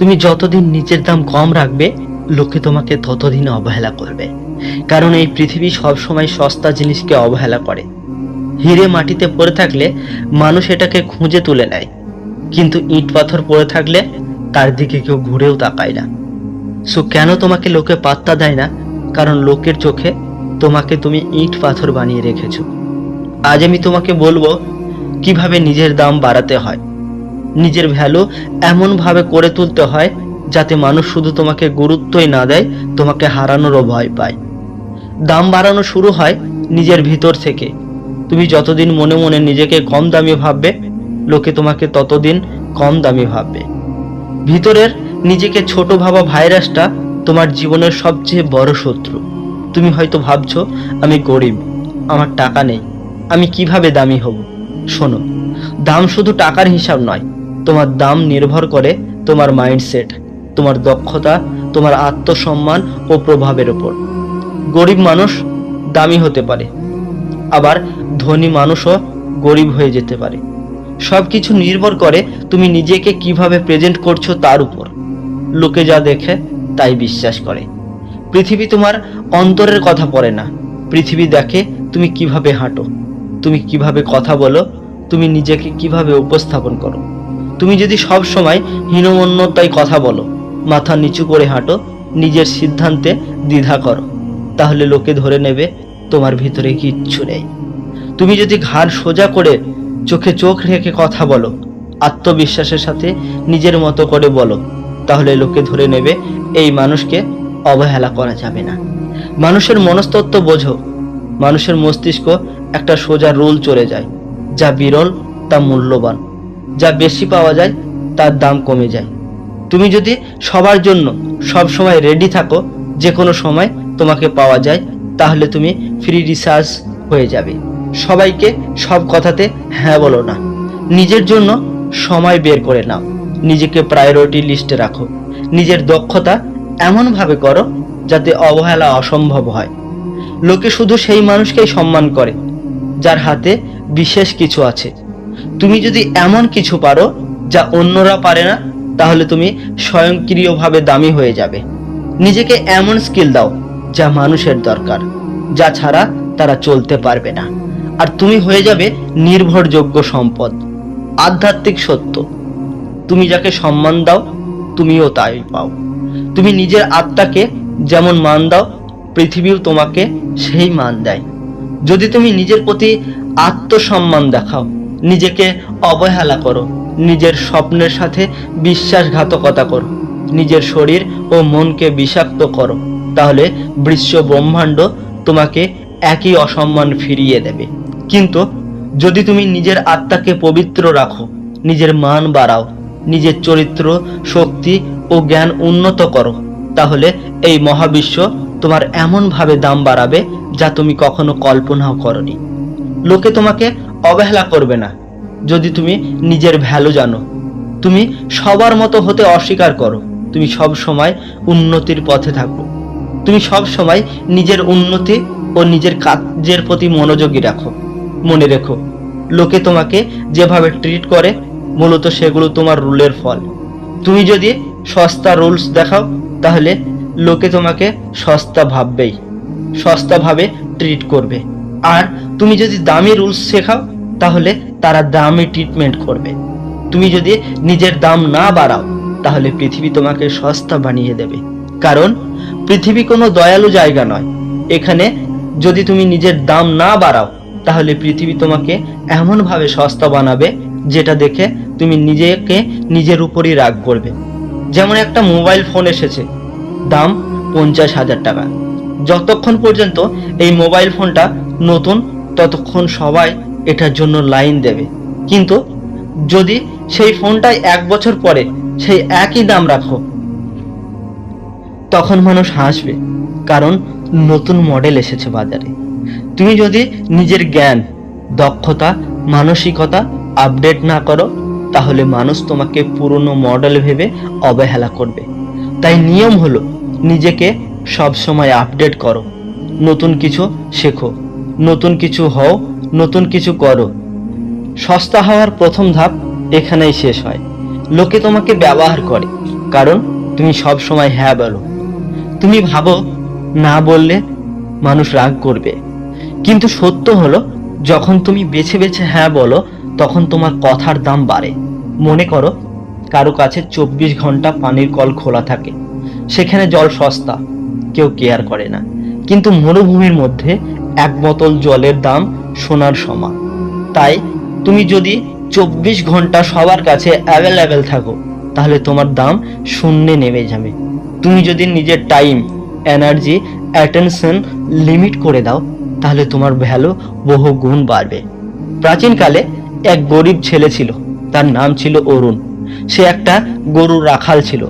তুমি যতদিন নিজের দাম কম রাখবে, লোকে তোমাকে ততদিন অবহেলা করবে। কারণ এই পৃথিবী সবসময় সস্তা জিনিসকে অবহেলা করে। হিরে মাটিতে পড়ে থাকলে মানুষ এটাকে খুঁজে তুলে নেয়। কিন্তু ইট পাথর পড়ে থাকলে তার দিকে কেউ ঘুরেও তাকায় না। সো কেন তোমাকে লোকে পাত্তা দেয় না? কারণ লোকের চোখে তোমাকে তুমি ইট পাথর বানিয়ে রেখেছো। আজ আমি তোমাকে বলব, কীভাবে নিজের দাম বাড়াতে হয়। নিজের ভ্যালু এমনভাবে করে তুলতে হয় যাতে মানুষ শুধু তোমাকে গুরুত্বই না দেয়, তোমাকে হারানোরও ভয় পায়। দাম বাড়ানো শুরু হয় নিজের ভিতর থেকে। তুমি যতদিন মনে মনে নিজেকে কম দামি ভাববে, লোকে তোমাকে ততদিন কম দামি ভাববে। ভিতরের নিজেকে ছোট ভাবা ভাইরাসটা তোমার জীবনের সবচেয়ে বড় শত্রু। তুমি হয়তো ভাবছ, আমি গরিব, আমার টাকা নেই, আমি কীভাবে দামি হব? শোনো, দাম শুধু টাকার হিসাব নয় তোমার দাম নির্ভর করে তোমার মাইন্ডসেট তোমার দক্ষতা, তোমার আত্মসম্মান ও প্রভাবের উপর। গরিব মানুষ দামি হতে পারে, আবার ধনী মানুষও গরিব হয়ে যেতে পারে। সব কিছু নির্ভর করে তুমি নিজেকে কীভাবে প্রেজেন্ট করছ তার উপর। লোকে যা দেখে তাই বিশ্বাস করে। পৃথিবী তোমার অন্তরের কথা পড়ে না। পৃথিবী দেখে তুমি কীভাবে হাঁটো, তুমি কীভাবে কথা বলো, তুমি নিজেকে কীভাবে উপস্থাপন করো। তুমি যদি সব সময় হীনমন্যতায় কথা বলো, মাথা নিচু করে হাঁটো, নিজের সিদ্ধান্তে দ্বিধা করো, তাহলে লোকে ধরে নেবে তোমার ভিতরে কিচ্ছু নেই। তুমি যদি ঘাড় সোজা করে চোখে চোখ রেখে কথা বলো, আত্মবিশ্বাসের সাথে নিজের মতো করে বলো, তাহলে লোকে ধরে নেবে এই মানুষকে অবহেলা করা যাবে না। মানুষের মনস্তত্ত্ব বোঝো, মানুষের মস্তিষ্ক একটা সোজা রুল চলে যায়, যা বিরল, তা মূল্যবান। যা বেশি পাওয়া যায়, তার দাম কমে যায়। তুমি যদি সবার জন্য সব সময় রেডি থাকো যে কোনো সময় তোমাকে পাওয়া যায়, তাহলে তুমি ফ্রি রিসার্চ হয়ে যাবে। সবাইকে সব কথাতে হ্যাঁ বলো না। নিজের জন্য সময় বের করে নাও। নিজেকে প্রায়োরিটি লিস্টে রাখো। নিজের দক্ষতা এমনভাবে করো, যাতে অবহেলা অসম্ভব হয়। লোকে শুধু সেই মানুষকেই সম্মান করে, যার হাতে বিশেষ কিছু আছে। তুমি যদি এমন কিছু পারো যা অন্যরা পারে না, তাহলে তুমি স্বয়ংক্রিয়ভাবে দামি হয়ে যাবে। নিজেকে এমন স্কিল দাও যা মানুষের দরকার, যা ছাড়া তারা চলতে পারবে না। আর তুমি হয়ে যাবে নির্ভরযোগ্য সম্পদ, আধ্যাত্মিক সত্য। তুমি যাকে সম্মান দাও, তুমিও তাই পাও। তুমি নিজের আত্মাকে যেমন মান দাও, পৃথিবীও তোমাকে সেই মান দেয়। যদি তুমি নিজের প্রতি আত্মসম্মান দেখাও নিজেকে অবহেলা করো। নিজের স্বপ্নের সাথে বিশ্বাসঘাতকতা করো। নিজের শরীর ও মনকে বিষাক্ত করো। তাহলে বিশ্ব ব্রহ্মাণ্ড তোমাকে একই অসম্মান ফিরিয়ে দেবে। কিন্তু যদি তুমি নিজের আত্মাকে পবিত্র রাখো, নিজের মান বাড়াও, নিজের চরিত্র, শক্তি ও জ্ঞান উন্নত করো, তাহলে এই মহাবিশ্ব তোমার এমনভাবে দাম বাড়াবে যা তুমি কখনো কল্পনাও করনি। লোকে তোমাকে অবহেলা করবে না। যদি তুমি নিজের ভ্যালু জানো, তুমি সবার মতো হতে অস্বীকার করো। তুমি সব সময় উন্নতির পথে থাকো। তুমি সব সময় নিজের উন্নতি ও নিজের কাজের প্রতি মনোযোগী রাখো। মনে রেখো, লোকে তোমাকে যেভাবে ট্রিট করে, মূলত সেগুলো তোমার রুলের ফল। তুমি যদি সস্তা রুলস দেখাও, তাহলে লোকে তোমাকে সস্তা ভাববেই। সস্তাভাবে ট্রিট করবে। আর তুমি যদি দামি রুলস শেখাও, তাহলে তারা দামি ট্রিটমেন্ট করবে। তুমি যদি নিজের দাম না বাড়াও, তাহলে পৃথিবী তোমাকে সস্তা বানিয়ে দেবে। কারণ পৃথিবী কোনো দয়ালু জায়গা নয়। এখানে যদি তুমি নিজের দাম না বাড়াও, তাহলে পৃথিবী তোমাকে এমনভাবে সস্তা বানাবে, যেটা দেখে তুমি নিজেকে নিজের উপরই রাগ করবে। যেমন একটা মোবাইল ফোন এসেছে, দাম পঞ্চাশ হাজার টাকা। যতক্ষণ পর্যন্ত এই মোবাইল ফোনটা নতুন, ততক্ষণ সবাই এটার জন্য লাইন দেবে। কিন্তু যদি সেই ফোনটাই এক বছর পরে সেই একই দাম রাখো, তখন মানুষ হাসবে, কারণ নতুন মডেল এসেছে বাজারে। তুমি যদি নিজের জ্ঞান, দক্ষতা, মানসিকতা আপডেট না করো, তাহলে মানুষ তোমাকে পুরনো মডেল ভেবে অবহেলা করবে। তাই নিয়ম হলো নিজেকে সব সময় আপডেট করো, নতুন কিছু শেখো। নতুন কিছু হও, নতুন কিছু করো। সস্তা হওয়ার প্রথম ধাপ এখানেই শেষ হয়। লোকে তোমাকে ব্যবহার করে, কারণ তুমি সব সময় হ্যাঁ বলো। তুমি ভাবো, না বললে মানুষ রাগ করবে। কিন্তু সত্য হলো, যখন তুমি বেছে বেছে হ্যাঁ বলো, তখন তোমার কথার দাম বাড়ে। মনে করো, কারও কাছে চব্বিশ ঘণ্টা পানির কল খোলা থাকে। সেখানে জল সস্তা, কেউ কেয়ার করে না। কিন্তু মরুভূমির মধ্যে এক বোতল জলের দাম সোনার সমান। তাই তুমি যদি চব্বিশ ঘণ্টা সবার কাছে অ্যাভেলেবেল থাকো, তাহলে তোমার দাম শূন্যে নেমে যাবে। তুমি যদি নিজের টাইম এনার্জি অ্যাটেনশন লিমিট করে দাও, তাহলে তোমার ভ্যালু বহু গুণ বাড়বে। প্রাচীনকালে এক গরিব ছেলে ছিল, তার নাম ছিল অরুণ। সে একটা গরু রাখাল ছিল।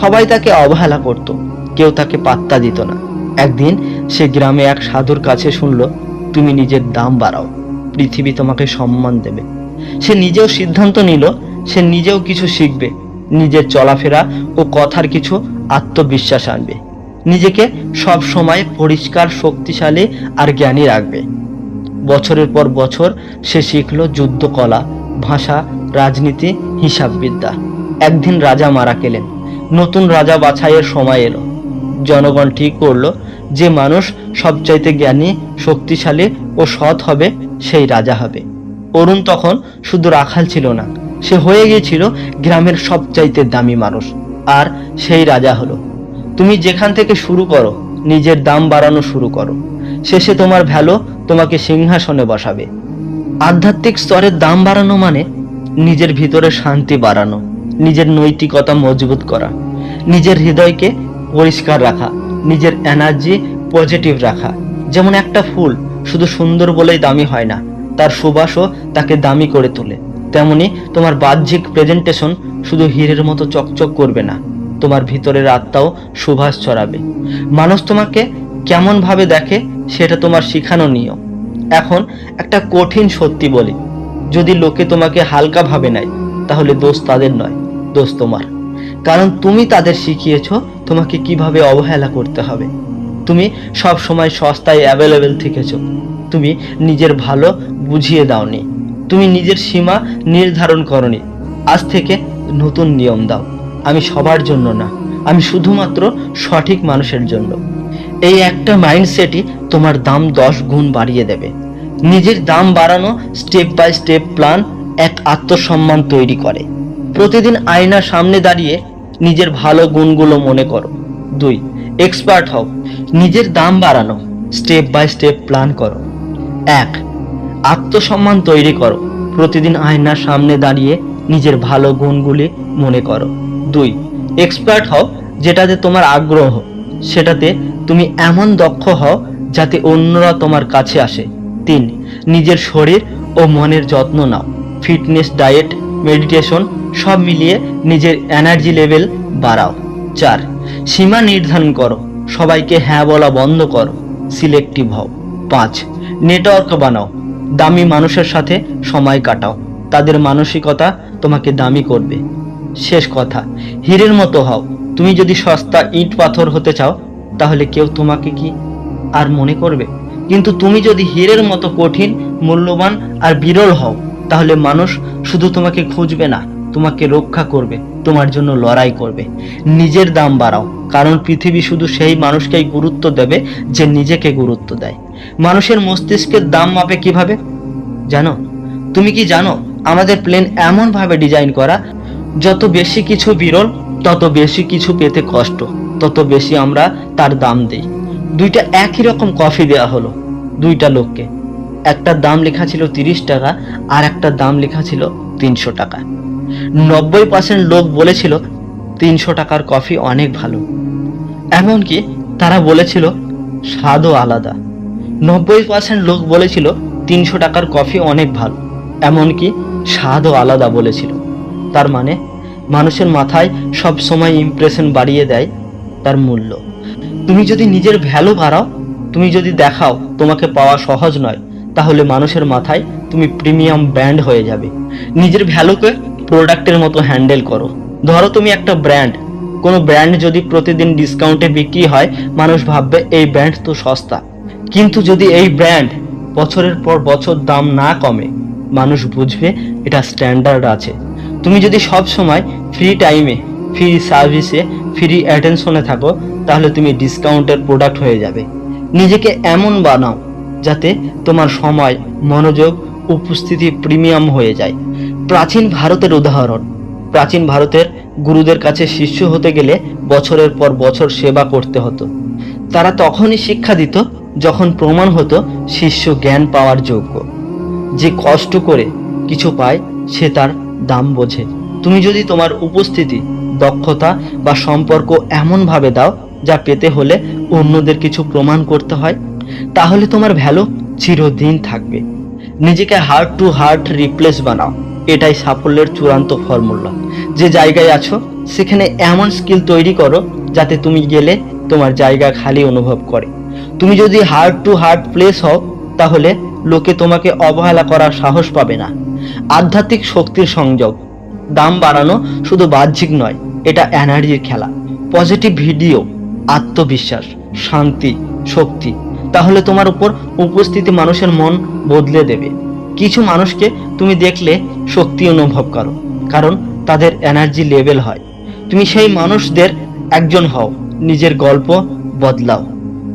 সবাই তাকে অবহেলা করত, কেউ তাকে পাত্তা দিত না। একদিন সে গ্রামে এক সাধুর কাছে শুনল, তুমি নিজের দাম বাড়াও, পৃথিবী তোমাকে সম্মান দেবে। সে নিজেও সিদ্ধান্ত নিল, সে নিজেও কিছু শিখবে, নিজের চলাফেরা ও কথার কিছু আত্মবিশ্বাস আনবে, নিজেকে সব সময় পরিষ্কার, শক্তিশালী আর জ্ঞানী রাখবে। বছরের পর বছর সে শিখল যুদ্ধকলা ভাষা, রাজনীতি, হিসাববিদ্যা। একদিন রাজা মারা গেলেন, নতুন রাজা বাছাইয়ের সময় এলো। জনগণ ঠিক করল যে মানুষ সবচাইতে জ্ঞানী, শক্তিশালী ও সৎ হবে, সেই রাজা হবে। অরুণ তখন শুধু রাখাল ছিল না, সে হয়ে গিয়েছিল গ্রামের সবচাইতে দামি মানুষ, আর সেই রাজা হলো। তুমি যেখান থেকে শুরু করো, নিজের দাম বাড়ানো শুরু করো। শেষে তোমার ভ্যালু তোমাকে সিংহাসনে বসাবে। আধ্যাত্মিক স্তরের দাম বাড়ানো মানে নিজের ভিতরে শান্তি বাড়ানো, নিজের নৈতিকতা মজবুত করা, নিজের হৃদয়কে পরিষ্কার রাখা, নিজের এনার্জি পজিটিভ রাখা। যেমন একটা ফুল শুধু সুন্দর বলেই দামি হয় না, তার সুবাসও তাকে দামি করে তোলে। তেমনি তোমার বাহ্যিক প্রেজেন্টেশন শুধু হীরের মতো চকচক করবে না, তোমার ভিতরের আত্মাও সুভাষ ছড়াবে। মানুষ তোমাকে কেমন ভাবে দেখে সেটা তোমার শিখানো নিয়ম। এখন একটা কঠিন সত্যি বলি, যদি লোকে তোমাকে হালকা ভাবে নেয়, তাহলে দোষ তাদের নয়, দোষ তোমার। কারণ তুমি তাদের শিখিয়েছো তোমাকে কীভাবে অবহেলা করতে হবে। তুমি সব সময় সস্তায় অ্যাভেলেবেল থেকেছো। তুমি নিজের ভালো বুঝিয়ে দাওনি। তুমি নিজের সীমা নির্ধারণ করনি। আজ থেকে নতুন নিয়ম দাও। আমি সবার জন্য না, আমি শুধুমাত্র সঠিক মানুষের জন্য। এই একটা মাইন্ডসেটই তোমার দাম দশ গুণ বাড়িয়ে দেবে। নিজের দাম বাড়ানো স্টেপ বাই স্টেপ প্ল্যান এক আত্মসম্মান তৈরি করে। প্রতিদিন আয়নার সামনে দাঁড়িয়ে নিজের ভালো গুণগুলো মনে করো। দুই এক্সপার্ট হও। নিজের দাম বাড়ানো। স্টেপ বাই স্টেপ প্ল্যান করো। এক, আত্মসম্মান তৈরি করো। প্রতিদিন আয়নার সামনে দাঁড়িয়ে নিজের ভালো গুণগুলি মনে করো। দুই এক্সপার্ট হও যেটাতে তোমার আগ্রহ। সেটাতে তুমি এমন দক্ষ হও যাতে অন্যরা তোমার কাছে আসে। তিন, নিজের শরীর ও মনের যত্ন নাও। ফিটনেস ডায়েট মেডিটেশন সব মিলিয়ে নিজের এনার্জি লেভেল বাড়াও। চার, সীমা নির্ধারণ করো। সবাইকে হ্যাঁ বলা বন্ধ করো। সিলেক্টিভ হও। পাঁচ নেটওয়ার্ক বানাও। দামি মানুষের সাথে সময় কাটাও। তাদের মানসিকতা তোমাকে দামি করবে। শেষ কথা, হীরের মতো হও। তুমি যদি সস্তা ইট পাথর হতে চাও, তাহলে কেউ তোমাকে কি আর মনে করবে? কিন্তু তুমি যদি হীরের মতো কঠিন, মূল্যবান আর বিরল হও, তাহলে মানুষ শুধু তোমাকে খুঁজবে না। তোমাকে রক্ষা করবে, তোমার জন্য লড়াই করবে। নিজের দাম বাড়াও, কারণ পৃথিবী শুধু সেই মানুষকেই গুরুত্ব দেবে যে নিজেকে গুরুত্ব দেয়। মানুষের মস্তিষ্কের দাম মাপে কীভাবে? জানো? তুমি কি জানো, আমাদের প্লেন এমন ভাবে ডিজাইন করা, যত বেশি কিছু বিরল, তত বেশি কিছু পেতে কষ্ট, তত বেশি আমরা তার দাম দিই। দুইটা একই রকম কফি দেওয়া হলো, দুইটা লোককে। একটার দাম লেখা ছিল তিরিশ টাকা, আর একটার দাম লেখা ছিল তিনশো টাকা। নব্বই পার্সেন্ট লোক বলেছিল, তিনশো টাকার কফি অনেক ভালো। এমনকি তারা বলেছিল, স্বাদও আলাদা। নব্বই পার্সেন্ট লোক বলেছিল, তিনশো টাকার কফি অনেক ভালো। এমনকি স্বাদও আলাদা বলেছিল। তার মানে মানুষের মাথায় সব সময় ইমপ্রেশন বাড়িয়ে দেয় তার মূল্য। তুমি যদি নিজের ভ্যালু বাড়াও, তুমি যদি দেখাও তোমাকে পাওয়া সহজ নয়, তাহলে মানুষের মাথায় তুমি প্রিমিয়াম ব্র্যান্ড হয়ে যাবে। নিজের ভ্যালুকে প্রোডাক্টের মতো হ্যান্ডেল করো। ধরো তুমি একটা ব্র্যান্ড। কোনো ব্র্যান্ড যদি প্রতিদিন ডিসকাউন্টে বিক্রি হয়, মানুষ ভাববে, এই ব্র্যান্ড তো সস্তা। কিন্তু যদি এই ব্র্যান্ড বছরের পর বছর দাম না কমে, মানুষ বুঝবে এটা স্ট্যান্ডার্ড আছে। তুমি যদি সব সময় ফ্রি টাইমে, ফ্রি সার্ভিসে, ফ্রি অ্যাটেনশনে থাকো, তাহলে তুমি ডিসকাউন্টের প্রোডাক্ট হয়ে যাবে। নিজেকে এমন বানাও যাতে তোমার সময়, মনোযোগ, উপস্থিতি প্রিমিয়াম হয়ে যায়। প্রাচীন ভারতের উদাহরণ। প্রাচীন ভারতের গুরুদের কাছে শিষ্য হতে গেলে বছরের পর বছর সেবা করতে হতো। তারা তখনই শিক্ষা দিত যখন প্রমাণ হতো শিষ্য জ্ঞান পাওয়ার যোগ্য। যে কষ্ট করে কিছু পায়, সে তার দাম বোঝে। তুমি যদি তোমার উপস্থিতি, দক্ষতা বা সম্পর্ক এমনভাবে দাও, যা পেতে হলে অন্যদের কিছু প্রমাণ করতে হয়, তাহলে তোমার ভ্যালু চিরদিন থাকবে। নিজেকে হার্ট টু হার্ট রিপ্লেস বানাও। এটাই সাফল্যের চূড়ান্ত ফর্মুলা। যে জায়গায় আছো, সেখানে এমন স্কিল তৈরি করো যাতে তুমি গেলে তোমার জায়গা খালি অনুভব করে। তুমি যদি হার্ট টু হার্ট প্লেস হও, তাহলে লোকে তোমাকে অবহেলা করার সাহস পাবে না। আধ্যাত্মিক শক্তির সংযোগ। দাম বাড়ানো শুধু বাহ্যিক নয়, এটা এনার্জির খেলা। পজিটিভ ভিডিও আত্মবিশ্বাস, শান্তি, শক্তি, তাহলে তোমার উপর উপস্থিতি মানুষের মন বদলে দেবে। কিছু মানুষকে তুমি দেখলে শক্তি অনুভব করো, কারণ তাদের এনার্জি লেভেল হয়। তুমি সেই মানুষদের একজন হও, নিজের গল্প বদলাও।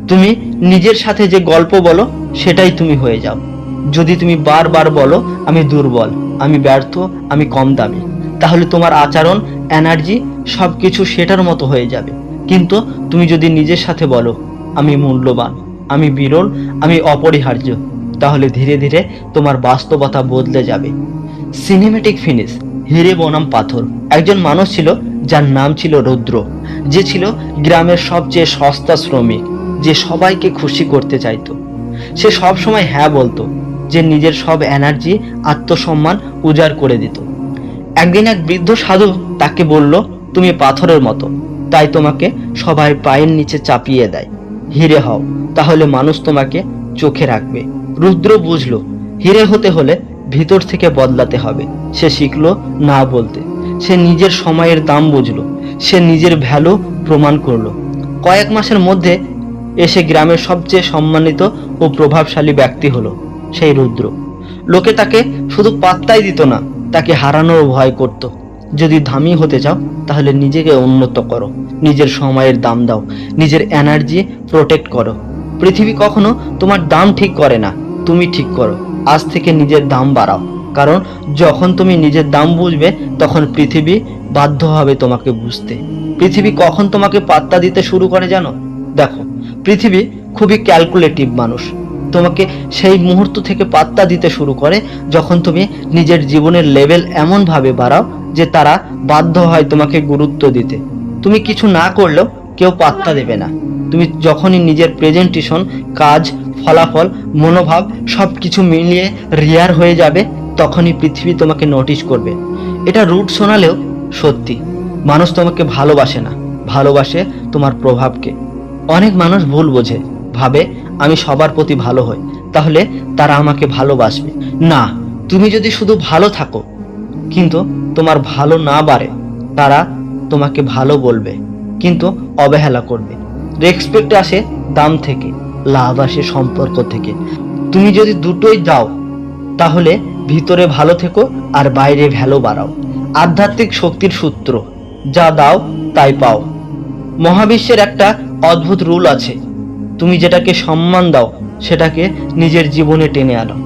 তুমি নিজের সাথে যে গল্প বলো, সেটাই তুমি হয়ে যাও। যদি তুমি বারবার বলো, আমি দুর্বল, আমি ব্যর্থ, আমি কম দামি, তাহলে তোমার আচরণ এনার্জি সব কিছু সেটার মতো হয়ে যাবে। কিন্তু তুমি যদি নিজের সাথে বলো, আমি মূল্যবান, আমি বিরল, আমি অপরিহার্য তাহলে ধীরে ধীরে তোমার বাস্তবতা বদলে যাবে। সিনেমেটিক ফিনিশ হিরে বনাম পাথর। একজন মানুষ ছিল, যার নাম ছিল রুদ্র। যে ছিল গ্রামের সবচেয়ে সস্তা শ্রমিক, যে সবাইকে খুশি করতে চাইতো। সে সব সময় হ্যাঁ বলতো, যে নিজের সব এনার্জি আত্মসম্মান উজাড় করে দিত। একদিন এক বৃদ্ধ সাধু তাকে বলল, তুমি পাথরের মতো। তাই তোমাকে সবাই পায়ের নিচে চাপিয়ে দেয়। হিরে হও, তাহলে মানুষ তোমাকে চোখে রাখবে। রুদ্র বুঝলো, হিরে হতে হলে ভিতর থেকে বদলাতে হবে। সে শিখল না বলতে। সে নিজের সময়ের দাম বুঝলো। সে নিজের ভ্যালু প্রমাণ করল। কয়েক মাসের মধ্যে এসে গ্রামের সবচেয়ে সম্মানিত ও প্রভাবশালী ব্যক্তি হলো সেই রুদ্র। লোকে তাকে শুধু পাত্তাই দিত না, তাকে হারানোর ভয় করত। যদি দামি হতে চাও, তাহলে নিজেকে উন্নত করো। নিজের সময়ের দাম দাও। নিজের এনার্জি প্রোটেক্ট করো। পৃথিবী কখনো তোমার দাম ঠিক করে না। তুমি ঠিক করো। আজ থেকে নিজের দাম বাড়াও। কারণ যখন তুমি নিজের দাম বুঝবে, তখন পৃথিবী বাধ্য হবে তোমাকে বুঝতে। পৃথিবী কখন তোমাকে পাত্তা দিতে শুরু করে জানো? দেখো, পৃথিবী খুবই ক্যালকুলেটিভ মানুষ। তোমাকে সেই মুহূর্ত থেকে পাত্তা দিতে শুরু করে যখন তুমি নিজের জীবনের লেভেল এমনভাবে বাড়াও যে তারা বাধ্য হয় তোমাকে গুরুত্ব দিতে। তুমি কিছু না করলেও কেউ পাত্তা দেবে না। তুমি যখনই নিজের প্রেজেন্টেশন কাজ ফলাফল, মনোভাব সব কিছু মিলিয়ে রিয়ার হয়ে যাবে, তখনই পৃথিবী তোমাকে নোটিশ করবে। এটা রুট শোনালেও সত্যি। মানুষ তোমাকে ভালোবাসে না, ভালোবাসে তোমার প্রভাবকে। অনেক মানুষ ভুল বোঝে, ভাবে, আমি সবার প্রতি ভালো হই, তাহলে তারা আমাকে ভালোবাসবে। না, তুমি যদি শুধু ভালো থাকো, কিন্তু তোমার ভালো না বাড়ে, তারা তোমাকে ভালো বলবে, কিন্তু অবহেলা করবে। রেসপেক্ট আসে দাম থেকে। লাভ আসে সম্পর্ক থেকে। তুমি যদি দুটোই দাও, তাহলে ভিতরে ভালো থেকো আর বাইরে ভ্যালো বাড়াও। আধ্যাত্মিক শক্তির সূত্র, যা দাও তাই পাও। মহাবিশ্বের একটা অদ্ভুত রুল আছে। তুমি যেটাকে সম্মান দাও, সেটাকে নিজের জীবনে টেনে আনো।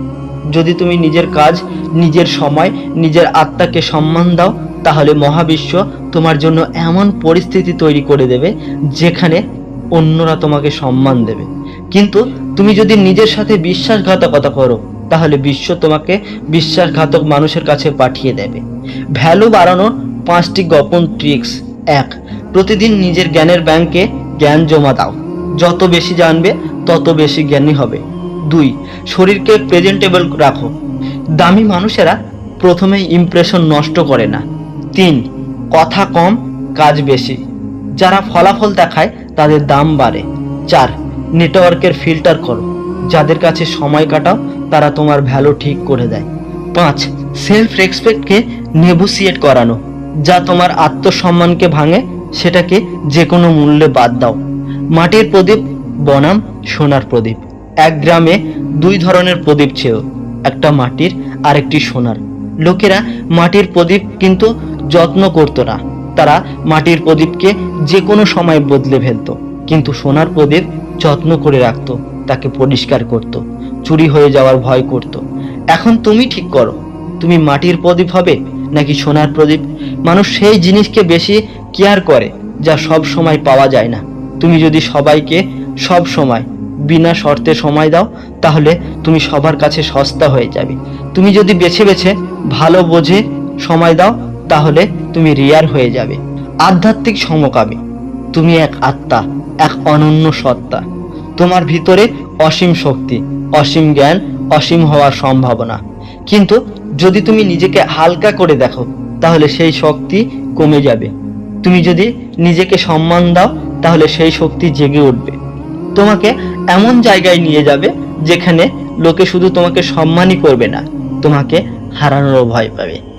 যদি তুমি নিজের কাজ, নিজের সময়, নিজের আত্মাকে সম্মান দাও, তাহলে মহাবিশ্ব তোমার জন্য এমন পরিস্থিতি তৈরি করে দেবে, যেখানে অন্যরা তোমাকে সম্মান দেবে। কিন্তু তুমি যদি নিজের সাথে বিশ্বাসঘাতকতা করো, তাহলে বিশ্ব তোমাকে বিশ্বাসঘাতক মানুষের কাছে পাঠিয়ে দেবে। ভ্যালু বাড়ানোর পাঁচটি গোপন ট্রিক্স। এক, প্রতিদিন নিজের জ্ঞানের ব্যাংকে জ্ঞান জমা দাও। যত বেশি জানবে, তত বেশি জ্ঞানী হবে। দুই, শরীরকে প্রেজেন্টেবল রাখো। দামি মানুষেরা প্রথমে ইমপ্রেশন নষ্ট করে না। তিন, কথা কম, কাজ বেশি। যারা ফলাফল দেখায়, তাদের দাম বাড়ে। চার নেটওয়ার্কের ফিল্টার করো যাদের কাছে সময় কাটাও, তারা তোমার ভ্যালু ঠিক করে দেয়। পাঁচ সেলফ রেসপেক্টকে নেগোসিয়েট করানো। যা তোমার আত্মসম্মানকে ভাঙে, সেটাকে যে কোনো মূল্যে বাদ দাও। মাটির প্রদীপ, বনাম, সোনার প্রদীপ। এক গ্রামে দুই ধরনের প্রদীপ ছিল, একটা মাটির আর একটি সোনার। লোকেরা মাটির প্রদীপ কিন্তু যত্ন করতো না। তারা মাটির প্রদীপকে যে কোনো সময় বদলে ফেলতো। কিন্তু সোনার প্রদীপ যত্ন করে রাখতো, তাকে পরিষ্কার করত, চুরি হয়ে যাওয়ার ভয় করত। এখন তুমি ঠিক করো, তুমি মাটির প্রদীপ হবে নাকি সোনার প্রদীপ? মানুষ সেই জিনিসকে বেশি কেয়ার করে, যা সব সময় পাওয়া যায় না। তুমি যদি সবাইকে সব সময়, বিনা শর্তে সময় দাও, তাহলে তুমি সবার কাছে সস্তা হয়ে যাবে। তুমি যদি বেছে বেছে ভালো বোঝে সময় দাও, তাহলে তুমি রিয়ার হয়ে যাবে। আধ্যাত্মিক সমকামী। তুমি এক আত্মা, এক অনন্য সত্তা। তোমার ভিতরে অসীম শক্তি, অসীম জ্ঞান, অসীম হওয়ার সম্ভাবনা। কিন্তু যদি তুমি নিজেকে হালকা করে দেখো, তাহলে সেই শক্তি কমে যাবে। তুমি যদি নিজেকে সম্মান দাও, তাহলে সেই শক্তি জেগে উঠবে। তোমাকে এমন জায়গায় নিয়ে যাবে, যেখানে লোকে শুধু তোমাকে সম্মানই করবে না, তোমাকে হারানোরও ভয় পাবে।